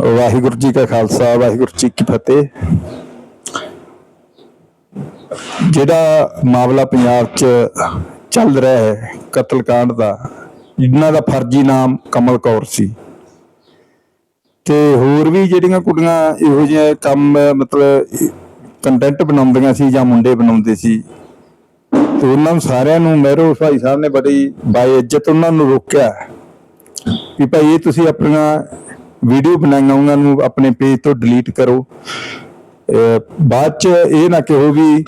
ਵਾਹਿਗੁਰੂ ਜੀ ਕਾ ਖਾਲਸਾ, ਵਾਹਿਗੁਰੂ ਜੀ ਕੀ ਫਤਿਹ। ਜਿਹੜਾ ਮਾਮਲਾ ਪੰਜਾਬ 'ਚ ਚੱਲ ਰਿਹਾ ਹੈ, ਕਤਲकांड ਦਾ ਜਿਨ੍ਹਾਂ ਦਾ ਫਰਜ਼ੀ ਨਾਮ ਕਮਲ ਕੌਰ ਸੀ। ਤੇ ਹੋਰ ਵੀ ਜਿਹੜੀਆਂ ਕੁੜੀਆਂ ਇਹੋ ਜਿਹੇ ਕੰਮ, ਮਤਲਬ ਕੰਟੈਂਟ ਬਣਾਉਂਦੀਆਂ ਸੀ ਜਾਂ ਮੁੰਡੇ ਬਣਾਉਂਦੇ ਸੀ, ਤੇ ਉਹਨਾਂ ਨੂੰ ਸਾਰਿਆਂ ਨੂੰ ਮਹਿਰੋ ਭਾਈ ਸਾਹਿਬ ਨੇ ਬੜੀ ਬਾਈ ਇੱਜ਼ਤ ਉਹਨਾਂ ਨੂੰ ਰੋਕਿਆ ਵੀ ਭਾਈ ਇਹ ਤੁਸੀਂ ਆਪਣੀਆਂ ਵੀਡੀਓ ਬਣਾਈਆਂ, ਉਹਨਾਂ ਨੂੰ ਆਪਣੇ ਪੇਜ ਤੋਂ ਡਿਲੀਟ ਕਰੋ। ਬਾਅਦ ਚ ਇਹ ਨਾ ਕਹੋ ਵੀ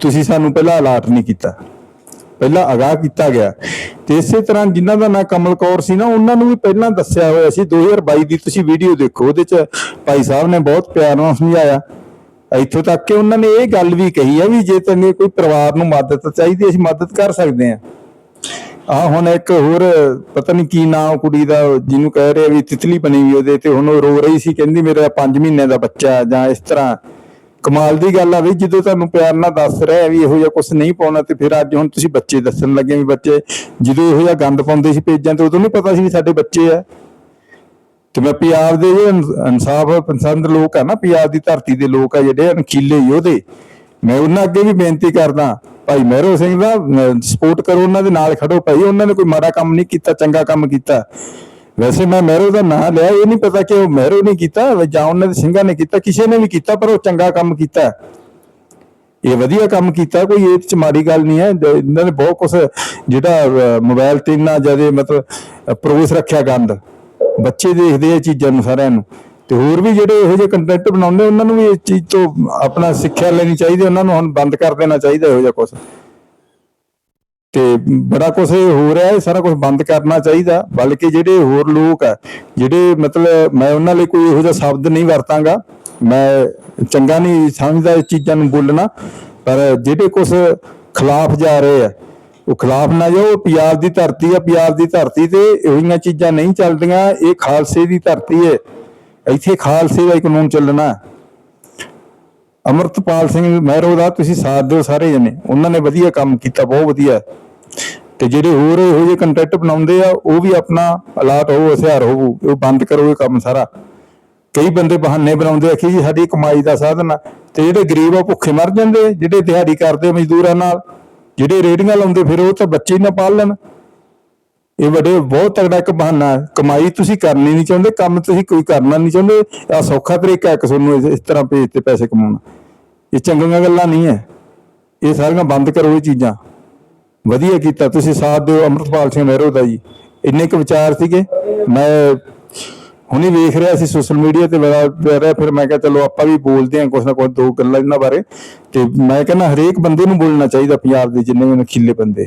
ਤੁਸੀਂ ਸਾਨੂੰ ਪਹਿਲਾਂ ਅਲਰਟ ਨਹੀਂ ਕੀਤਾ। ਪਹਿਲਾਂ ਅਗਾਹ ਕੀਤਾ ਗਿਆ। ਤੇ ਇਸੇ ਤਰ੍ਹਾਂ ਜਿਨ੍ਹਾਂ ਦਾ ਨਾਂ ਕਮਲ ਕੌਰ ਸੀ ਨਾ, ਉਹਨਾਂ ਨੂੰ ਵੀ ਪਹਿਲਾਂ ਦੱਸਿਆ ਹੋਇਆ ਸੀ 2022 ਦੀ ਤੁਸੀਂ ਵੀਡੀਓ ਦੇਖੋ, ਉਹਦੇ ਚ ਭਾਈ ਸਾਹਿਬ ਨੇ ਬਹੁਤ ਪਿਆਰ ਨਾਲ ਸਮਝਾਇਆ। ਇੱਥੋਂ ਤੱਕ ਕਿ ਉਹਨਾਂ ਨੇ ਇਹ ਗੱਲ ਵੀ ਕਹੀ ਆ ਵੀ ਜੇ ਤੈਨੂੰ ਕੋਈ ਪਰਿਵਾਰ ਨੂੰ ਮਦਦ ਚਾਹੀਦੀ, ਅਸੀਂ ਮਦਦ ਕਰ ਸਕਦੇ ਹਾਂ। ਆ ਹੁਣ ਇੱਕ ਹੋਰ ਪਤਾ ਨਹੀਂ ਕੀ ਨਾਮ ਕੁੜੀ ਦਾ, ਜਿਹਨੂੰ ਕਹਿ ਰਹੇ ਵੀ ਤਿਤਲੀ ਬਣੀ ਵੀ ਉਹਦੇ ਤੇ, ਹੁਣ ਉਹ ਰੋ ਰਹੀ ਸੀ, ਕਹਿੰਦੀ ਮੇਰਾ 5 ਮਹੀਨੇ ਦਾ ਬੱਚਾ ਜਾਂ ਇਸ ਤਰ੍ਹਾਂ। ਕਮਾਲ ਦੀ ਗੱਲ ਆ ਵੀ ਜਦੋਂ ਤੁਹਾਨੂੰ ਪਿਆਰ ਨਾਲ ਦੱਸ ਰਿਹਾ ਵੀ ਇਹੋ ਜਿਹਾ ਕੁਝ ਨਹੀਂ ਪਾਉਣਾ, ਤੇ ਫਿਰ ਅੱਜ ਹੁਣ ਤੁਸੀਂ ਬੱਚੇ ਦੱਸਣ ਲੱਗੇ ਵੀ ਬੱਚੇ, ਜਦੋਂ ਇਹੋ ਜਿਹਾ ਗੰਦ ਪਾਉਂਦੇ ਸੀ ਪੇਜਾਂ ਤੇ, ਉਦੋਂ ਨਹੀਂ ਪਤਾ ਸੀ ਵੀ ਸਾਡੇ ਬੱਚੇ ਆ। ਤੇ ਮੈਂ ਪੰਜਾਬ ਦੇ ਜਿਹੜੇ ਇਨਸਾਫ, ਪਸੰਦ ਲੋਕ ਆ ਨਾ ਪੰਜਾਬ ਦੀ ਧਰਤੀ ਦੇ ਲੋਕ ਆ ਜਿਹੜੇ, ਅਣਖੀਲੇ ਯੋਧੇ। ਮੈਂ ਉਹਨਾਂ ਅੱਗੇ ਵੀ ਬੇਨਤੀ ਕਰਦਾ ਭਾਈ ਮਹਿਰੋ ਸਿੰਘ ਦਾ ਸਪੋਰਟ ਕਰੋ ਉਹਨਾਂ ਦੇ ਨਾਲ ਖੜੋ ਭਾਈ ਉਹਨਾਂ ਨੇ ਕੋਈ ਮਾੜਾ ਕੰਮ ਨਹੀਂ ਕੀਤਾ ਚੰਗਾ ਕੰਮ ਕੀਤਾ। ਵੈਸੇ ਮੈਂ ਮਹਿਰੋ ਦਾ ਨਾਂ ਲਿਆ ਇਹ ਨਹੀਂ ਪਤਾ ਕਿ ਉਹ ਮਹਿਰੋ ਨਹੀਂ ਕੀਤਾ ਜਾਂ ਉਹਨਾਂ ਦੇ ਸਿੰਘਾਂ ਨੇ ਕੀਤਾ ਕਿਸੇ ਨੇ ਵੀ ਕੀਤਾ ਪਰ ਉਹ ਚੰਗਾ ਕੰਮ ਕੀਤਾ। ਇਹ ਵਧੀਆ ਕੰਮ ਕੀਤਾ ਕੋਈ ਇਹ ਚ ਮਾੜੀ ਗੱਲ ਨਹੀਂ ਹੈ ਇਹਨਾਂ ਨੇ ਬਹੁਤ ਕੁਝ ਜਿਹੜਾ ਅਹ, ਮੋਬਾਈਲ ਤੇ ਇੰਨਾ ਜ਼ਿਆਦਾ ਮਤਲਬ ਪਰੋਸ ਰੱਖਿਆ ਗੰਦ। ਬੱਚੇ ਦੇਖਦੇ ਆ ਚੀਜ਼ਾਂ ਨੂੰ ਸਾਰਿਆਂ ਨੂੰ। ਤੇ ਹੋਰ ਵੀ ਜਿਹੜੇ ਇਹੋ ਜਿਹੇ ਕੰਟੈਂਟ ਬਣਾਉਂਦੇ, ਉਹਨਾਂ ਨੂੰ ਵੀ ਇਸ ਚੀਜ਼ ਤੋਂ ਆਪਣਾ ਸਿੱਖਿਆ ਲੈਣੀ ਚਾਹੀਦੀ, ਉਹਨਾਂ ਨੂੰ ਹੁਣ ਬੰਦ ਕਰ ਦੇਣਾ ਚਾਹੀਦਾ ਇਹੋ ਜਿਹਾ ਕੁਝ ਤੇ ਬੜਾ ਕੁਝ ਹੋ ਰਿਹਾ ਹੈ ਸਾਰਾ ਕੁਝ ਬੰਦ ਕਰਨਾ ਚਾਹੀਦਾ, ਬਲਕਿ ਜਿਹੜੇ ਹੋਰ ਲੋਕ ਆ, ਜਿਹੜੇ ਮਤਲਬ ਮੈਂ ਉਹਨਾਂ ਲਈ ਕੋਈ ਇਹੋ ਜਿਹਾ ਸ਼ਬਦ ਨਹੀਂ ਵਰਤਾਂਗਾ, ਮੈਂ ਚੰਗਾ ਨਹੀਂ ਸਮਝਦਾ ਇਸ ਚੀਜ਼ਾਂ ਨੂੰ ਬੋਲਣਾ, ਪਰ ਜਿਹੜੇ ਕੁਝ ਖਿਲਾਫ ਜਾ ਰਹੇ ਆ, ਉਹ ਖਿਲਾਫ ਨਾ ਜਾਓ ਪੰਜਾਬ ਦੀ ਧਰਤੀ ਆ ਪੰਜਾਬ ਦੀ ਧਰਤੀ ਤੇ ਇਹੋ ਜਿਹੀਆਂ ਚੀਜ਼ਾਂ ਨਹੀਂ ਚੱਲਦੀਆਂ, ਇਹ ਖਾਲਸੇ ਦੀ ਧਰਤੀ ਹੈ ਇੱਥੇ ਖਾਲਸੇ ਦਾ ਹੀ ਕਾਨੂੰਨ ਚੱਲਣਾ ਹੈ। ਅਮਰਤਪਾਲ ਸਿੰਘ ਮਹਿਰੋ ਦਾ ਤੁਸੀਂ ਸਾਥ ਦਿਓ ਸਾਰੇ ਜਣੇ। ਉਹਨਾਂ ਨੇ ਵਧੀਆ ਕੰਮ ਕੀਤਾ, ਬਹੁਤ ਵਧੀਆ। ਤੇ ਜਿਹੜੇ ਹੋਰ ਇਹੋ ਜਿਹੇ ਕੰਟੈਂਟ ਬਣਾਉਂਦੇ ਆ, ਉਹ ਵੀ ਆਪਣਾ ਅਲਾਟ ਹੋਵੋ ਹਥਿਆਰ ਹੋਵੋ ਉਹ ਬੰਦ ਕਰੋ ਇਹ ਕੰਮ ਸਾਰਾ। ਕਈ ਬੰਦੇ ਬਹਾਨੇ ਬਣਾਉਂਦੇ ਆ ਕਿ ਜੀ ਸਾਡੀ ਕਮਾਈ ਦਾ ਸਾਧਨ ਆ। ਤੇ ਜਿਹੜੇ ਗਰੀਬ ਆ, ਭੁੱਖੇ ਮਰ ਜਾਂਦੇ, ਜਿਹੜੇ ਦਿਹਾੜੀ ਕਰਦੇ ਮਜ਼ਦੂਰਾਂ ਨਾਲ, ਜਿਹੜੇ ਰੇੜੀਆਂ ਲਾਉਂਦੇ, ਫਿਰ ਉਹ ਤਾਂ ਬੱਚੇ ਨਾ ਪਾਲ ਲੈਣ ਇਹ ਵੱਡੇ ਬਹੁਤ ਤਗੜਾ ਇੱਕ ਬਹਾਨਾ ਕਮਾਈ ਤੁਸੀਂ ਕਰਨੀ ਨਹੀਂ ਚਾਹੁੰਦੇ, ਕੰਮ ਤੁਸੀਂ ਕੋਈ ਕਰਨਾ ਨਹੀਂ ਚਾਹੁੰਦੇ ਆ ਸੌਖਾ ਤਰੀਕਾ ਇੱਕ ਤੁਹਾਨੂੰ ਇਸ- ਤਰ੍ਹਾਂ ਭੇਜ ਤੇ ਪੈਸੇ ਕਮਾਉਣਾ। ਇਹ ਚੰਗੀਆਂ ਗੱਲਾਂ ਨਹੀਂ ਹੈ। ਇਹ ਸਾਰੀਆਂ ਬੰਦ ਕਰੋ ਇਹ ਚੀਜ਼ਾਂ। ਵਧੀਆ ਕੀਤਾ ਤੁਸੀਂ, ਸਾਥ ਦਿਓ ਅਮਰਪਾਲ ਸਿੰਘ ਮਹਿਰੋ ਦਾ ਜੀ। ਇੰਨੇ ਕੁ ਵਿਚਾਰ ਸੀਗੇ। ਮੈਂ ਹੁਣੇ ਵੇਖ ਰਿਹਾ ਸੀ ਸੋਸ਼ਲ ਮੀਡੀਆ ਤੇ ਮੇਰਾ ਪੈ ਰਿਹਾ, ਫਿਰ ਮੈਂ ਕਿਹਾ ਚਲੋ ਆਪਾਂ ਵੀ ਬੋਲਦੇ ਹਾਂ ਕੁਛ ਨਾ ਕੁਛ, ਦੋ ਗੱਲਾਂ ਇਹਨਾਂ ਬਾਰੇ। ਤੇ ਮੈਂ ਕਹਿੰਦਾ ਹਰੇਕ ਬੰਦੇ ਨੂੰ ਬੋਲਣਾ ਚਾਹੀਦਾ ਪੰਜਾਬ ਦੇ ਜਿੰਨੇ ਵੀ ਨਖੀਲੇ ਬੰਦੇ।